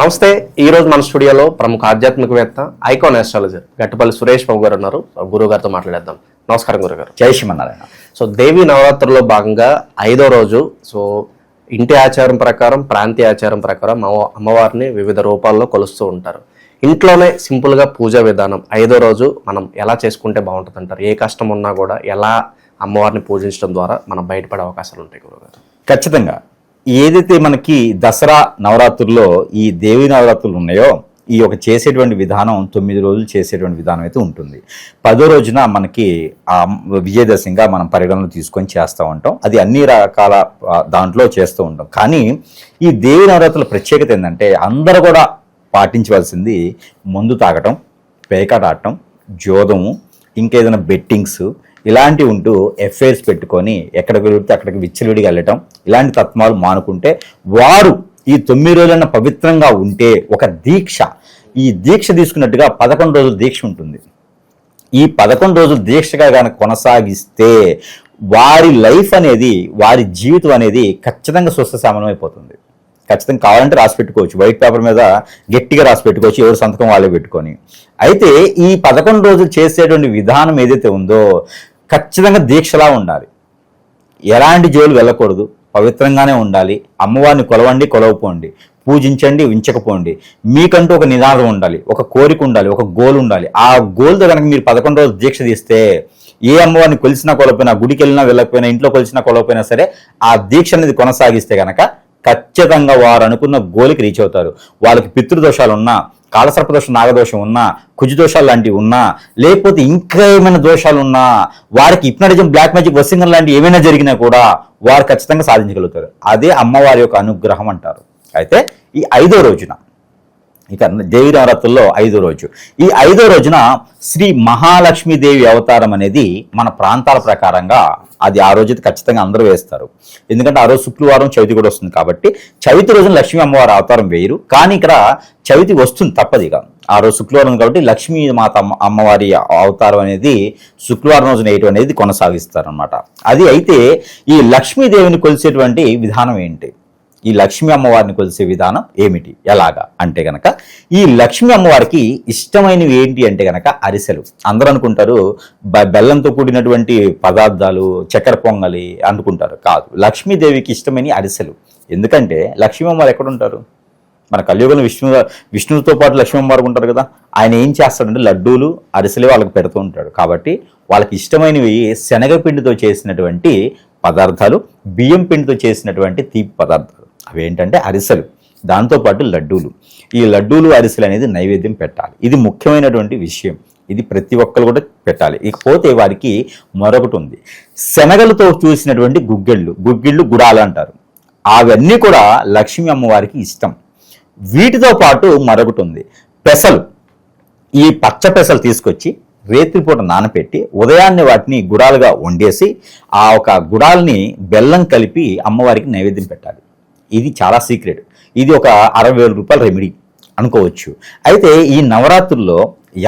నమస్తే ఈ రోజు మన స్టూడియోలో ప్రముఖ ఆధ్యాత్మికవేత్త ఐకాన్ ఆస్ట్రాలజర్ గట్టుపల్లి సురేష్ బాబు గారు ఉన్నారు. గురువు గారితో మాట్లాడేద్దాం. నమస్కారం గురుగారు జై శ్రీమన్నారాయణ. సో దేవి నవరాత్రుల్లో భాగంగా ఐదో రోజు సో ఇంటి ఆచారం ప్రకారం ప్రాంతీయ ఆచారం ప్రకారం అమ్మ- అమ్మవారిని వివిధ రూపాల్లో కొలుస్తూ ఉంటారు. ఇంట్లోనే సింపుల్గా పూజా విధానం ఐదో రోజు మనం ఎలా చేసుకుంటే బాగుంటుంది అంటారు ఏ కష్టం ఉన్నా కూడా ఎలా అమ్మవారిని పూజించడం ద్వారా మనం బయటపడే అవకాశాలు ఉంటాయి గురుగారు ఖచ్చితంగా. ఏదైతే మనకి దసరా నవరాత్రుల్లో ఈ దేవి నవరాత్రులు ఉన్నాయో ఈ యొక్క చేసేటువంటి విధానం తొమ్మిది రోజులు చేసేటువంటి విధానం అయితే ఉంటుంది. పదో రోజున మనకి ఆ విజయదశమిగా మనం పరిగణనలు తీసుకొని చేస్తూ ఉంటాం. అది అన్ని రకాల దాంట్లో చేస్తూ ఉంటాం. కానీ ఈ దేవి నవరాత్రుల ప్రత్యేకత ఏంటంటే అందరూ కూడా పాటించవలసింది మందు తాగటం పేకాట ఆడటం జోదము ఇంకేదైనా బెట్టింగ్స్ ఇలాంటివి ఉంటూ ఎఫ్ఐఆర్స్ పెట్టుకొని ఎక్కడికి వెళితే అక్కడికి విచ్చలుడికి వెళ్ళటం ఇలాంటి తత్వాలు మానుకుంటే వారు ఈ తొమ్మిది రోజులన్న పవిత్రంగా ఉంటే ఒక దీక్ష. ఈ దీక్ష తీసుకున్నట్టుగా పదకొండు రోజులు దీక్ష ఉంటుంది. ఈ పదకొండు రోజులు దీక్షగా కనుక కొనసాగిస్తే వారి లైఫ్ అనేది వారి జీవితం అనేది ఖచ్చితంగా స్వస్థ అయిపోతుంది. ఖచ్చితంగా కావాలంటే రాసి పెట్టుకోవచ్చు. వైట్ పేపర్ మీద గట్టిగా రాసి పెట్టుకోవచ్చు. ఎవరు సంతకం వాళ్ళే పెట్టుకొని. అయితే ఈ పదకొండు రోజులు చేసేటువంటి విధానం ఏదైతే ఉందో ఖచ్చితంగా దీక్షలా ఉండాలి. ఎలాంటి జోలు వెళ్ళకూడదు. పవిత్రంగానే ఉండాలి. అమ్మవారిని కొలవండి కొలవపోండి. పూజించండి ఉంచకపోండి మీకంటూ ఒక నినాదం ఉండాలి. ఒక కోరిక ఉండాలి. ఒక గోల్ ఉండాలి. ఆ గోల్తో కనుక మీరు పదకొండు రోజులు దీక్ష తీస్తే ఏ అమ్మవారిని కొలిసినా కొలకపోయినా గుడికి వెళ్ళినా వెళ్ళకపోయినా ఇంట్లో కొలిసినా కొలవపోయినా సరే ఆ దీక్ష అనేది కొనసాగిస్తే కనుక ఖచ్చితంగా వారు అనుకున్న గోలికి రీచ్ అవుతారు. వాళ్ళకి పితృదోషాలు ఉన్నా కాలసర్పదోషం నాగదోషం ఉన్నా కుజుదోషాలు లాంటివి ఉన్నా లేకపోతే ఇంకా ఏమైనా దోషాలు ఉన్నా వారికి హిప్నటిజం బ్లాక్ మ్యాజిక్ వసింగం లాంటివి ఏమైనా జరిగినా కూడా వారు ఖచ్చితంగా సాధించగలుగుతారు. అదే అమ్మవారి యొక్క అనుగ్రహం అంటారు. అయితే ఈ ఐదో రోజున ఇక దేవీనవరాత్రుల్లో ఐదో రోజు. ఈ ఐదో రోజున శ్రీ మహాలక్ష్మీదేవి అవతారం అనేది మన ప్రాంతాల ప్రకారంగా అది ఆ రోజు ఖచ్చితంగా అందరూ వేస్తారు. ఎందుకంటే ఆ రోజు శుక్రవారం చవితి కూడా వస్తుంది కాబట్టి చవితి రోజున లక్ష్మీ అమ్మవారి అవతారం వేయరు. కానీ ఇక్కడ చవితి వస్తుంది తప్పదిగా ఇక. ఆ రోజు శుక్రవారం కాబట్టి లక్ష్మీ మాత అమ్మవారి అవతారం అనేది శుక్రవారం రోజున వేయటం అనేది కొనసాగిస్తారు అనమాట అది అయితే ఈ లక్ష్మీదేవిని కొలిసేటువంటి విధానం ఏంటి? ఈ లక్ష్మీ అమ్మవారిని కొలిసే విధానం ఏమిటి? ఎలాగా? అంటే గనక ఈ లక్ష్మీ అమ్మవారికి ఇష్టమైనవి ఏంటి అంటే గనక అరిసెలు. అందరూ అనుకుంటారు బ- బెల్లంతో కూడినటువంటి పదార్థాలు చక్కెర పొంగలి అనుకుంటారు కాదు. లక్ష్మీదేవికి ఇష్టమైన అరిసెలు. ఎందుకంటే లక్ష్మీ అమ్మవారు ఎక్కడ ఉంటారు? మన కలియుగంలో విష్ణు విష్ణువుతో పాటు లక్ష్మీ అమ్మవారు ఉంటారు కదా. ఆయన ఏం చేస్తాడంటే లడ్డూలు అరిసెలు వాళ్ళకి పెడుతూ ఉంటాడు. కాబట్టి వాళ్ళకి ఇష్టమైనవి శనగపిండితో చేసినటువంటి పదార్థాలు బియ్యం పిండితో చేసినటువంటి తీపి పదార్థాలు. అవేంటంటే అరిసెలు. దాంతోపాటు లడ్డూలు. ఈ లడ్డూలు అరిసెలు అనేది నైవేద్యం పెట్టాలి. ఇది ముఖ్యమైనటువంటి విషయం. ఇది ప్రతి ఒక్కరు కూడా పెట్టాలి. ఇకపోతే వారికి మరొకటి ఉంది. శనగలతో చూసినటువంటి గుగ్గిళ్ళు గుగ్గిళ్ళు గుడాలు అంటారు. అవన్నీ కూడా లక్ష్మీ అమ్మవారికి ఇష్టం. వీటితో పాటు మరొకటి ఉంది. పెసలు. ఈ పచ్చ పెసలు తీసుకొచ్చి రేత్రిపూట నానపెట్టి ఉదయాన్నే వాటిని గుడాలుగా వండేసి ఆ ఒక గుడాల్ని బెల్లం కలిపి అమ్మవారికి నైవేద్యం పెట్టాలి. ఇది చాలా సీక్రెట్. ఇది ఒక అరవై వేల రూపాయల రెమెడీ అనుకోవచ్చు. అయితే ఈ నవరాత్రుల్లో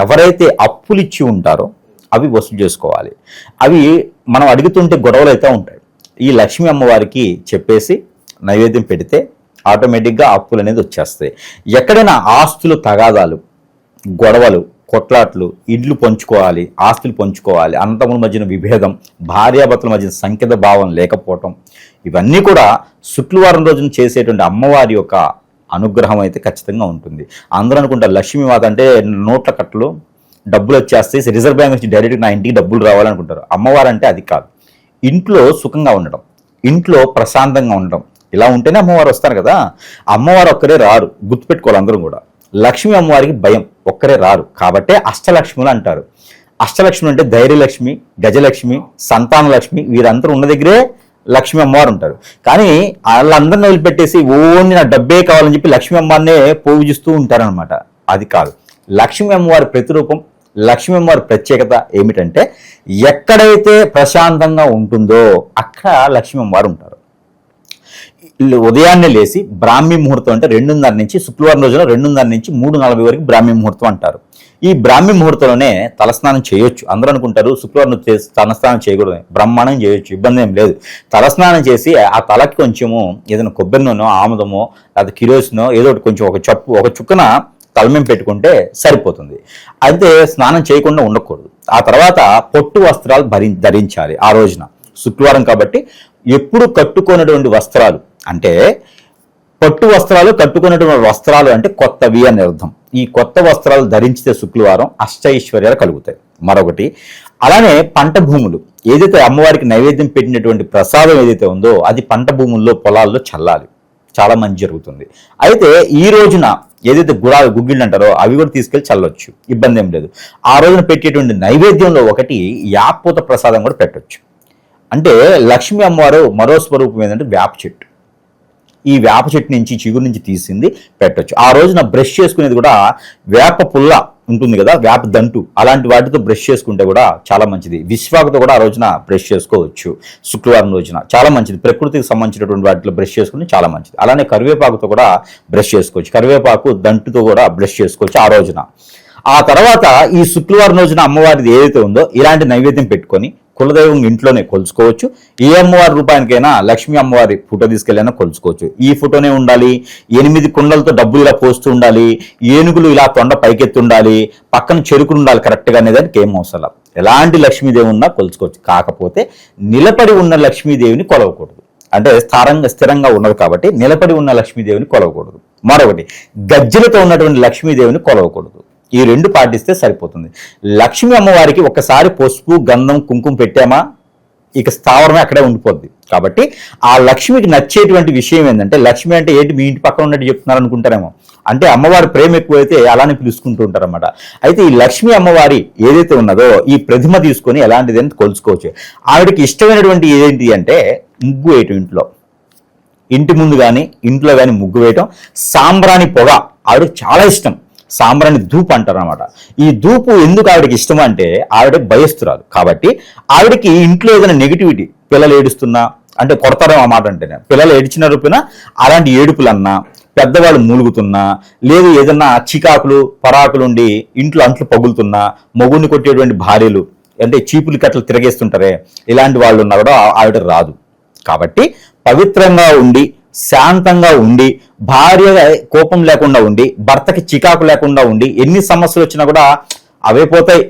ఎవరైతే అప్పులు ఇచ్చి ఉంటారో అవి వసూలు చేసుకోవాలి. అవి మనం అడుగుతుంటే గొడవలు అయితే ఉంటాయి. ఈ లక్ష్మీ అమ్మవారికి చెప్పేసి నైవేద్యం పెడితే ఆటోమేటిక్గా అప్పులు అనేది వచ్చేస్తాయి. ఎక్కడైనా ఆస్తులు తగాదాలు గొడవలు కొట్లాట్లు ఇడ్లు పంచుకోవాలి ఆస్తులు పంచుకోవాలి అన్నతమ్ముల మధ్యన విభేదం భార్యాభర్తల మధ్యన సంకేత భావం లేకపోవటం ఇవన్నీ కూడా శుక్రవారం రోజున చేసేటువంటి అమ్మవారి యొక్క అనుగ్రహం అయితే ఖచ్చితంగా ఉంటుంది. అందరూ అనుకుంటారు లక్ష్మీమాత అంటే నోట్ల కట్టలు డబ్బులు వచ్చేస్తే రిజర్వ్ బ్యాంక్ నుంచి డైరెక్ట్గా నా ఇంటికి డబ్బులు రావాలనుకుంటారు. అమ్మవారు అంటే అది కాదు. ఇంట్లో సుఖంగా ఉండడం ఇంట్లో ప్రశాంతంగా ఉండడం. ఇలా ఉంటేనే అమ్మవారు వస్తారు కదా. అమ్మవారు ఒక్కరే రారు. గుర్తుపెట్టుకోవాలి అందరం కూడా. లక్ష్మీ అమ్మవారికి భయం. ఒక్కరే రారు. కాబట్టే అష్టలక్ష్ములు అంటారు. అష్టలక్ష్మి అంటే ధైర్యలక్ష్మి గజలక్ష్మి సంతానలక్ష్మి వీరందరూ ఉన్న దగ్గరే లక్ష్మీ అమ్మవారు ఉంటారు. కానీ వాళ్ళందరిని వదిలిపెట్టేసి ఓన్లీ నా డబ్బే కావాలని చెప్పి లక్ష్మీ అమ్మవారినే పూజిస్తూ ఉంటారనమాట అది కాదు. లక్ష్మీ అమ్మవారి ప్రతిరూపం లక్ష్మీ అమ్మవారి ప్రత్యేకత ఏమిటంటే ఎక్కడైతే ప్రశాంతంగా ఉంటుందో అక్కడ లక్ష్మీ అమ్మవారు ఉంటారు. ఉదయాన్నే లేచి బ్రాహ్మీ ముహూర్తం అంటే రెండున్నర నుంచి శుక్రవారం రోజున రెండున్నర నుంచి మూడు నలభై వరకు బ్రాహ్మీ ముహూర్తం అంటారు. ఈ బ్రాహ్మీ ముహూర్తంలోనే తలస్నానం చేయొచ్చు. అందరూ అనుకుంటారు శుక్రవారం తలస్నానం చేయకూడదు బ్రహ్మాండం చేయొచ్చు. ఇబ్బంది ఏం లేదు. తలస్నానం చేసి ఆ తలకి కొంచెము ఏదైనా కొబ్బరి నూనె ఆముదమో లేదా కిరోసినో ఏదో ఒకటి కొంచెం ఒక చప్పు ఒక చుక్కన తలమేం పెట్టుకుంటే సరిపోతుంది. అయితే స్నానం చేయకుండా ఉండకూడదు. ఆ తర్వాత పొట్టు వస్త్రాలు భరి ధరించాలి ఆ రోజున. శుక్రవారం కాబట్టి ఎప్పుడు కట్టుకున్నటువంటి వస్త్రాలు అంటే పట్టు వస్త్రాలు కట్టుకున్నటువంటి వస్త్రాలు అంటే కొత్తవి అని అర్థం. ఈ కొత్త వస్త్రాలు ధరించితే శుక్రవారం అష్టైశ్వర్యాలు కలుగుతాయి. మరొకటి అలానే పంట భూములు. ఏదైతే అమ్మవారికి నైవేద్యం పెట్టినటువంటి ప్రసాదం ఏదైతే ఉందో అది పంట భూముల్లో పొలాల్లో చల్లాలి. చాలా మంచి జరుగుతుంది. అయితే ఈ రోజున ఏదైతే గుడాలు గుగ్గిళ్ళు అంటారో అవి కూడా తీసుకెళ్ళి చల్లొచ్చు. ఇబ్బంది ఏం లేదు. ఆ రోజున పెట్టేటువంటి నైవేద్యంలో ఒకటి యాపూత ప్రసాదం కూడా పెట్టొచ్చు. అంటే లక్ష్మీ అమ్మవారు మరో స్వరూపం ఏంటంటే వేప చెట్టు. ఈ వేప చెట్టు నుంచి చిగురు నుంచి తీసింది పెట్టొచ్చు. ఆ రోజున బ్రష్ చేసుకునేది కూడా వేప పుల్ల ఉంటుంది కదా వేప దంటు. అలాంటి వాటితో బ్రష్ చేసుకుంటే కూడా చాలా మంచిది. విశ్వాకతో కూడా ఆ రోజున బ్రష్ చేసుకోవచ్చు. శుక్రవారం రోజున చాలా మంచిది. ప్రకృతికి సంబంధించినటువంటి వాటిలో బ్రష్ చేసుకుంటే చాలా మంచిది. అలానే కరివేపాకుతో కూడా బ్రష్ చేసుకోవచ్చు. కరివేపాకు దంటుతో కూడా బ్రష్ చేసుకోవచ్చు ఆ రోజున. ఆ తర్వాత ఈ శుక్రవారం రోజున అమ్మవారిది ఏదైతే ఉందో ఇలాంటి నైవేద్యం పెట్టుకొని కులదైవం ఇంట్లోనే కొలుచుకోవచ్చు. ఏ అమ్మవారి రూపానికైనా లక్ష్మీ అమ్మవారి ఫోటో తీసుకెళ్ళైనా కొలుచుకోవచ్చు. ఈ ఫోటోనే ఉండాలి. ఎనిమిది కుండలతో డబ్బులు ఇలా పోస్తూ ఉండాలి. ఏనుగులు ఇలా తొండ పైకెత్తి ఉండాలి. పక్కన చెరుకులు ఉండాలి కరెక్ట్గా అనేదానికి ఏం అవసరం ఎలాంటి లక్ష్మీదేవి ఉన్నా కొలుచుకోవచ్చు. కాకపోతే నిలబడి ఉన్న లక్ష్మీదేవిని కొలవకూడదు. అంటే స్థిరంగా స్థిరంగా ఉన్నది కాబట్టి నిలబడి ఉన్న లక్ష్మీదేవిని కొలవకూడదు. మరొకటి గజ్జలతో ఉన్నటువంటి లక్ష్మీదేవిని కొలవకూడదు. ఈ రెండు పాటిస్తే సరిపోతుంది. లక్ష్మీ అమ్మవారికి ఒకసారి పసుపు గంధం కుంకుమ పెట్టామా? ఇక స్థావరమే అక్కడే ఉండిపోద్ది. కాబట్టి ఆ లక్ష్మికి నచ్చేటువంటి విషయం ఏంటంటే లక్ష్మి అంటే ఏంటి? మీ ఇంటి పక్కన ఉన్నట్టు చెప్తున్నారు అనుకుంటారేమో. అంటే అమ్మవారి ప్రేమ ఎక్కువైతే అలానే పిలుచుకుంటూ ఉంటారన్నమాట. అయితే ఈ లక్ష్మీ అమ్మవారి ఏదైతే ఉన్నదో ఈ ప్రతిమ తీసుకొని ఎలాంటిది అని కొలుచుకోవచ్చు. ఆవిడకి ఇష్టమైనటువంటి ఏంటి అంటే ముగ్గు వేయటం ఇంట్లో. ఇంటి ముందు కానీ ఇంట్లో కానీ ముగ్గు వేయటం. సాంబ్రాణి పొగ ఆవిడకి చాలా ఇష్టం. సాంబ్రాణి ధూప్ అంటారు అనమాట ఈ ధూపు ఎందుకు ఆవిడకి ఇష్టం అంటే ఆవిడ భయస్తురాదు కాబట్టి ఆవిడకి ఇంట్లో ఏదైనా నెగిటివిటీ పిల్లలు ఏడుస్తున్నా అంటే కొడతారు అన్నమాట మాట అంటేనే పిల్లలు ఏడిచిన రూపిన అలాంటి ఏడుపులన్నా పెద్దవాళ్ళు మూలుగుతున్నా లేదు ఏదన్నా చికాకులు పరాకులుండి ఇంట్లో అంట్లు పగులుతున్నా మొగుడిని కొట్టేటువంటి భార్యలు అంటే చీపులు కట్టలు తిరగేస్తుంటారే ఇలాంటి వాళ్ళు ఉన్నా కూడా ఆవిడ రాదు. కాబట్టి పవిత్రంగా ఉండి శాంతంగా ఉండి భార్య కోపం లేకుండా ఉండి భర్తకి చికాకు లేకుండా ఉండి ఎన్ని సమస్యలు వచ్చినా కూడా అవే పోతాయి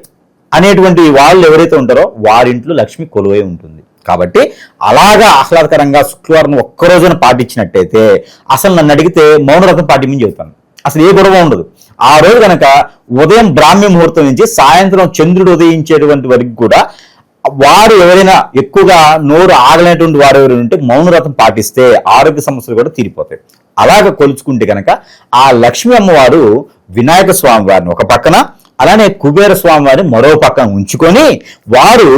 అనేటువంటి వాళ్ళు ఎవరైతే ఉంటారో వారింట్లో లక్ష్మి కొలువై ఉంటుంది. కాబట్టి అలాగా ఆహ్లాదకరంగా శుక్రవారం ఒక్క రోజున పాటించినట్టయితే అసలు నన్ను అడిగితే మౌనరథం పాటించని చెబుతాను. అసలు ఏ గొడవ ఉండదు. ఆ రోజు కనుక ఉదయం బ్రాహ్మ్య ముహూర్తం నుంచి సాయంత్రం చంద్రుడు ఉదయించేటువంటి వరకు కూడా వారు ఎవరైనా ఎక్కువగా నోరు ఆగలేనటువంటి వారు ఎవరైనా ఉంటే మౌనవ్రతం పాటిస్తే ఆరోగ్య సమస్యలు కూడా తీరిపోతాయి. అలాగ కొలుచుకుంటే కనుక ఆ లక్ష్మీ అమ్మవారు వినాయక స్వామి వారిని ఒక పక్కన అలానే కుబేర స్వామి వారిని మరో పక్కన ఉంచుకొని వారు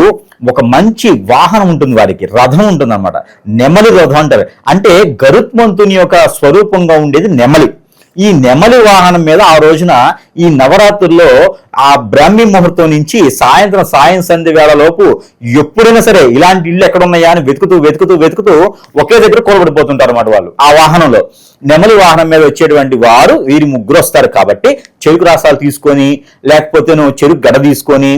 ఒక మంచి వాహనం ఉంటుంది వారికి రథం ఉంటుంది అనమాట నెమలి రథం అంటారు. అంటే గరుత్మంతుని యొక్క స్వరూపంగా ఉండేది నెమలి. ఈ నెమలి వాహనం మీద ఆ రోజున ఈ నవరాత్రుల్లో ఆ బ్రాహ్మీ ముహూర్తం నుంచి సాయంత్రం సాయం సంధి వేళలోపు ఎప్పుడైనా సరే ఇలాంటి ఇల్లు ఎక్కడున్నాయా అని వెతుకుతూ వెతుకుతూ వెతుకుతూ ఒకే దగ్గర కూలబడిపోతుంటారు అన్నమాట వాళ్ళు. ఆ వాహనంలో నెమలి వాహనం మీద వచ్చేటువంటి వారు వీరి ముగ్గురు వస్తారు కాబట్టి చెరుకు రాసాలు తీసుకొని లేకపోతే చెరుకు గడ తీసుకొని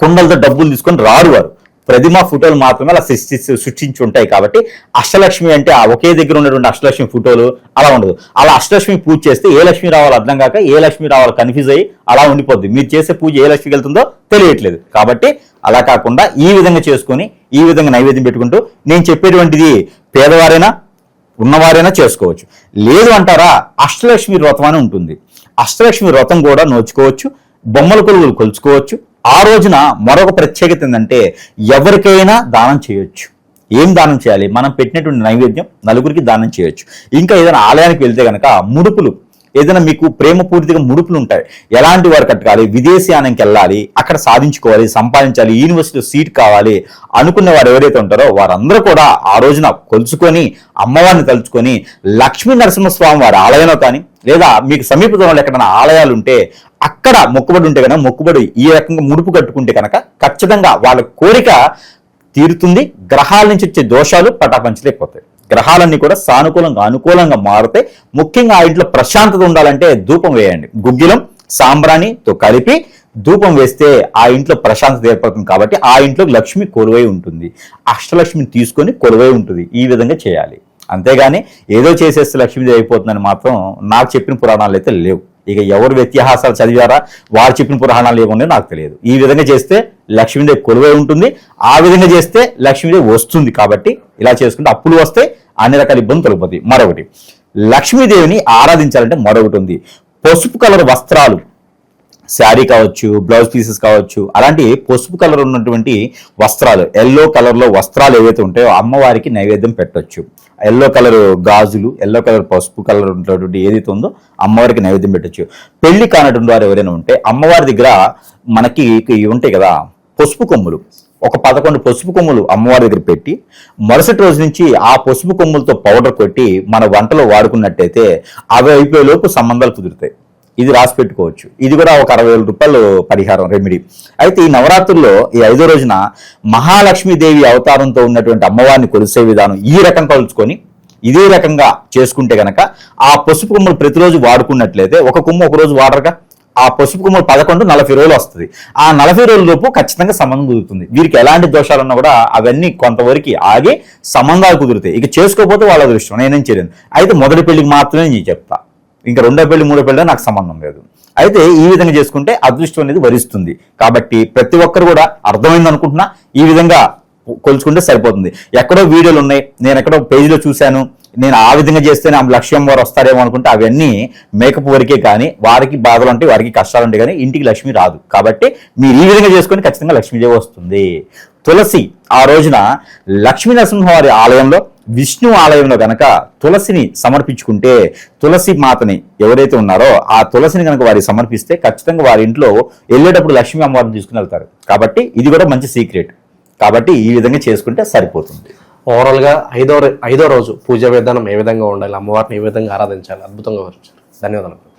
కుండలతో డబ్బులు తీసుకొని రారు వారు. ప్రతిమ ఫోటోలు మాత్రమే అలా సృష్టి సృష్టించి ఉంటాయి కాబట్టి అష్టలక్ష్మి అంటే ఆ ఒకే దగ్గర ఉన్నటువంటి అష్టలక్ష్మి ఫోటోలు అలా ఉండదు. అలా అష్టలక్ష్మి పూజ చేస్తే ఏ లక్ష్మి రావాలో అర్థం కాక ఏ లక్ష్మి రావాలో కన్ఫ్యూజ్ అయ్యి అలా ఉండిపోద్ది. మీరు చేసే పూజ ఏ లక్ష్మికి వెళ్తుందో తెలియట్లేదు. కాబట్టి అలా కాకుండా ఈ విధంగా చేసుకొని ఈ విధంగా నైవేద్యం పెట్టుకుంటూ నేను చెప్పేటువంటిది పేదవారైనా ఉన్నవారైనా చేసుకోవచ్చు. లేదు అంటారా అష్టలక్ష్మి వ్రతం అని ఉంటుంది. అష్టలక్ష్మి వ్రతం కూడా నోచుకోవచ్చు బొమ్మల కొలుగులు కొలుచుకోవచ్చు ఆ రోజున మరొక ప్రత్యేకత ఏంటంటే ఎవరికైనా దానం చేయొచ్చు. ఏం దానం చేయాలి? మనం పెట్టినటువంటి నైవేద్యం నలుగురికి దానం చేయొచ్చు. ఇంకా ఏదైనా ఆలయానికి వెళ్తే కనుక ముడుపులు ఏదైనా మీకు ప్రేమ పూర్తిగా ముడుపులు ఉంటాయి. ఎలాంటి వారు కట్టాలి విదేశీయానంకి వెళ్ళాలి అక్కడ సాధించుకోవాలి సంపాదించాలి యూనివర్సిటీలో సీట్ కావాలి అనుకున్న వారు ఎవరైతే ఉంటారో వారందరూ కూడా ఆ రోజున కొలుచుకొని అమ్మవారిని తలుచుకొని లక్ష్మీ నరసింహస్వామి వారి ఆలయంలో కానీ లేదా మీకు సమీప దూరంలో ఎక్కడైనా ఆలయాలు ఉంటే అక్కడ మొక్కుబడి ఉంటే కనుక మొక్కుబడి ఈ రకంగా ముడుపు కట్టుకుంటే కనుక ఖచ్చితంగా వాళ్ళ కోరిక తీరుతుంది గ్రహాల నుంచి వచ్చే దోషాలు పటాపంచలేకపోతాయి. గ్రహాలన్నీ కూడా సానుకూలంగా అనుకూలంగా మారుతాయి ముఖ్యంగా ఆ ఇంట్లో ప్రశాంతత ఉండాలంటే ధూపం వేయండి. గుగ్గిలం సాంబ్రాణితో కలిపి ధూపం వేస్తే ఆ ఇంట్లో ప్రశాంతత ఏర్పడుతుంది కాబట్టి ఆ ఇంట్లో లక్ష్మి కొలువై ఉంటుంది. అష్టలక్ష్మిని తీసుకొని కొలువై ఉంటుంది. ఈ విధంగా చేయాలి. అంతేగాని ఏదో చేసేస్తే లక్ష్మీదేవి అయిపోతుందని మాత్రం నాకు చెప్పిన పురాణాలు అయితే లేవు. ఇక ఎవరు వ్యత్యాసాలు చదివారా? వారు చెప్పిన పురాణాలు ఏమున్నాయో నాకు తెలియదు. ఈ విధంగా చేస్తే లక్ష్మీదేవి కొలువై ఉంటుంది. ఆ విధంగా చేస్తే లక్ష్మీదేవి వస్తుంది కాబట్టి ఇలా చేసుకుంటే అప్పులు వస్తే అన్ని రకాల ఇబ్బందులు తొలగిపోతాయి. మరొకటి లక్ష్మీదేవిని ఆరాధించాలంటే మరొకటి ఉంది. పసుపు కలర్ వస్త్రాలు శారీ కావచ్చు బ్లౌజ్ పీసెస్ కావచ్చు అలాంటి పసుపు కలర్ ఉన్నటువంటి వస్త్రాలు ఎల్లో కలర్లో వస్త్రాలు ఏవైతే ఉంటాయో అమ్మవారికి నైవేద్యం పెట్టొచ్చు. ఎల్లో కలర్ గాజులు ఎల్లో కలర్ పసుపు కలర్ ఉన్నటువంటి ఏదైతే ఉందో అమ్మవారికి నైవేద్యం పెట్టొచ్చు. పెళ్ళి కానటువంటి వారు ఎవరైనా ఉంటే అమ్మవారి దగ్గర మనకి ఇవి ఉంటాయి కదా పసుపు కొమ్ములు. ఒక పదకొండు పసుపు కొమ్ములు అమ్మవారి దగ్గర పెట్టి మరుసటి రోజు నుంచి ఆ పసుపు కొమ్ములతో పౌడర్ కొట్టి మన వంటలో వాడుకున్నట్టయితే అవి అయిపోయేలోపు సంబంధాలు కుదురుతాయి. ఇది రాసి పెట్టుకోవచ్చు. ఇది కూడా ఒక అరవై వేల రూపాయలు పరిహారం రెమెడీ. అయితే ఈ నవరాత్రుల్లో ఈ ఐదో రోజున మహాలక్ష్మీదేవి అవతారంతో ఉన్నటువంటి అమ్మవారిని కొలిసే విధానం ఈ రకం కొలుచుకొని ఇదే రకంగా చేసుకుంటే గనక ఆ పసుపు కొమ్మలు ప్రతిరోజు వాడుకున్నట్లయితే ఒక కొమ్ము ఒక రోజు వాడరుగా? ఆ పసుపు కుమ్మలు పదకొండు నలభై రోజులు వస్తుంది. ఆ నలభై రోజుల లోపు ఖచ్చితంగా సంబంధం కుదురుతుంది. వీరికి ఎలాంటి దోషాలన్నా కూడా అవన్నీ కొంతవరకు ఆగి సంబంధాలు కుదురుతాయి. ఇక చేసుకోకపోతే వాళ్ళ దృష్టం నేనేం చేయలేను. అయితే మొదటి పెళ్ళికి మాత్రమే నేను చెప్తా. ఇంకా రెండో పెళ్ళి మూడో పెళ్ళి నాకు సంబంధం లేదు. అయితే ఈ విధంగా చేసుకుంటే అదృష్టం అనేది వరిస్తుంది. కాబట్టి ప్రతి ఒక్కరు కూడా అర్థమైంది అనుకుంటున్నా ఈ విధంగా కొలుచుకుంటే సరిపోతుంది. ఎక్కడో వీడియోలు ఉన్నాయి నేను ఎక్కడో పేజీలో చూశాను నేను ఆ విధంగా చేస్తే నా లక్ష్యం వారు వస్తారేమో అనుకుంటే అవన్నీ మేకప్ వరకే కానీ వారికి బాధలు ఉంటాయి వారికి కష్టాలు ఉంటాయి కానీ ఇంటికి లక్ష్మి రాదు. కాబట్టి మీరు ఈ విధంగా చేసుకొని ఖచ్చితంగా లక్ష్మీదేవి వస్తుంది. తులసి ఆ రోజున లక్ష్మీ నరసింహవారి ఆలయంలో విష్ణు ఆలయంలో గనక తులసిని సమర్పించుకుంటే తులసి మాతని ఎవరైతే ఉన్నారో ఆ తులసిని కనుక వారికి సమర్పిస్తే ఖచ్చితంగా వారి ఇంట్లో వెళ్ళేటప్పుడు లక్ష్మీ అమ్మవారిని తీసుకుని వెళ్తారు. కాబట్టి ఇది కూడా మంచి సీక్రెట్. కాబట్టి ఈ విధంగా చేసుకుంటే సరిపోతుంది. ఓవరాల్గా ఐదో ఐదో రోజు పూజ విధానం ఏ విధంగా ఉండాలి అమ్మవారిని ఏ విధంగా ఆరాధించాలి అద్భుతంగా వివరించారు. ధన్యవాదాలు.